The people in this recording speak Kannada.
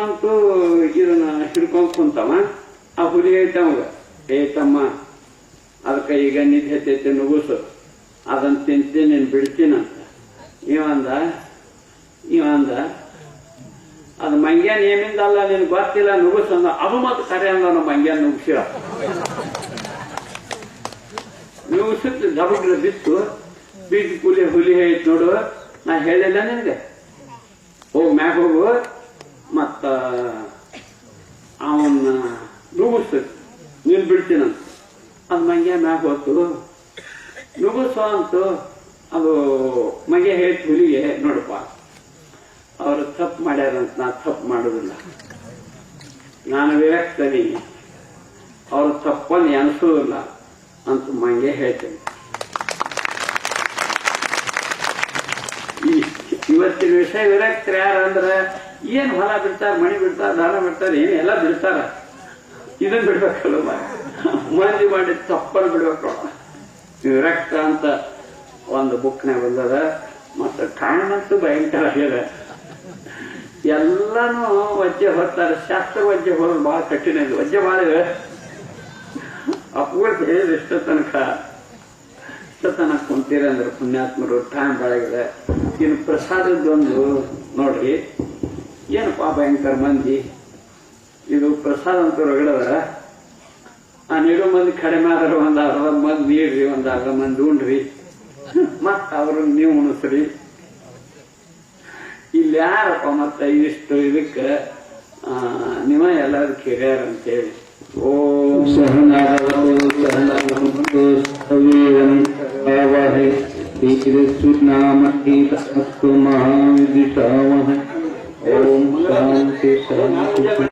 ಇವಂತೂ ಇದನ್ನ ಹಿಡ್ಕೊಂಡ್ ಕುಂತವ ಆ ಹುಲಿ ಐತವಂಗ. ಏ ತಮ್ಮ, ಅದಕ್ಕೆ ಈಗ ನಿಧಿ ಹತ್ತೈತೆ ನುಗುಸು ಅದನ್ನ ತಿಂತೀನಿ, ನೀನು ಬಿಡ್ತೀನಂತ ಇವಂದ ಇವಂದ ಅದು ಮಂಗ್ಯಾನ್ ಏನಿಂದ ಅಲ್ಲ ನಿನ್ ಗೊತ್ತಿಲ್ಲ ನುಗುಸು ಅಂದ. ಮತ್ತೆ ಕರೆ ಅಂದ ಮಂಗ್ಯಾನ್ ನುಗ್ಸಿ ನುಗ್ಸಿರ ನುಗ್ಸಿತ್ತು ದಬಗ್ರ ಬಿತ್ತು. ಬೀಜ ಕೂಲಿ ಹುಲಿ ಹೇಳಿ ನೋಡು. ನಾ ಹೇಳಿಲ್ಲ ನಿನಗೆ. ಹೋಗ್ ಮ್ಯಾಗ ಹೋಗು. ಅವನ್ನ ನುಗ್ಗಿಸ್ತು ನೀನ್ ಬಿಡ್ತೀನಂತ ಅದು ಮಂಗೆ ಮ್ಯಾಗ ಹೊತ್ತು ನುಗ್ಗಿಸೋ ಅಂತು ಅದು ಮಗೆ ಹೇಳ್ತು ಹುಲಿಗೆ, ನೋಡಪ್ಪ. ಅವರು ತಪ್ಪು ಮಾಡ್ಯಾರಂತ ನಾ ತಪ್ಪು ಮಾಡೋದಿಲ್ಲ. ನಾನು ವಿರಕ್ತನಿ. ಅವ್ರ ತಪ್ಪನ್ನು ಎನಿಸೋದಿಲ್ಲ ಅಂತ ಮಂಗೆ ಹೇಳ್ತೇನೆ. ಇವತ್ತಿನ ವಿಷಯ ವಿರಕ್ತರು ಯಾರು ಅಂದ್ರೆ ಏನ್ ಹೊಲ ಬಿಡ್ತಾರ ಮಣಿ ಬಿಡ್ತಾರ, ದಾನ ಬಿಡ್ತಾರ ಏನು ಎಲ್ಲ ಬಿಡ್ತಾರ. ಇದನ್ನ ಬಿಡ್ಬೇಕಲ್ಲ ಮಂದಿ ಮಾಡಿ ತಪ್ಪನ್ನು ಬಿಡ್ಬೇಕು. ವಿರಕ್ತ ಅಂತ ಒಂದು ಬುಕ್ನಾಗ ಬಂದದ, ಮತ್ತೆ ಕಾರಣಂತೂ ಭಯಂಕರ ಆಗಿದೆ ಎಲ್ಲಾನು ವಜ್ಜೆ ಹೊರ್ತಾರೆ ಶಾಸ್ತ್ರ ವಜ್ಜೆ ಹೋಗೋದು ಬಹಳ ಕಠಿಣ ಇದೆ. ವಜ್ಜೆ ಬಹಳ ಇದೆ ಅಪ್ಪಗಳು ಹೇಳಿದ ತನಕ. ಇಷ್ಟ ತನಕ ಕುಂತೀರ ಪುಣ್ಯಾತ್ಮರು ಟೈಮ್ ಬಳಗಿದೆ ಇನ್ನು ಪ್ರಸಾದದ್ದೊಂದು ನೋಡ್ರಿ. ಏನಪ್ಪಾ ಭಯಂಕರ ಮಂದಿ? ಇದು ಪ್ರಸಾದ ಅಂತ ಹೊರಗಡದ ಆ ನೀಡು ಮಂದಿ ಕಡಿಮೆ ಆದ್ರೆ ಒಂದ್ ಅರ್ಧ ಮಂದಿ ನೀಡ್ರಿ ಒಂದ್ ಅರ್ಧ ಮಂದಿ ಉಣ್ರಿ. ಮತ್ತ ಅವ್ರನ್ನ ನೀವು ಉಣಿಸ್ರಿ. ಇಲ್ಲಿ ಯಾರಪ್ಪ ಮತ್ತೆ ಇಷ್ಟು ಇದಕ್ಕೆ ನೀವ ಎಲ್ಲಾರು ಕೇಳ್ಯಾರ ಅಂತೇಳಿ. ಓಂ नाम ओम शांति शांति।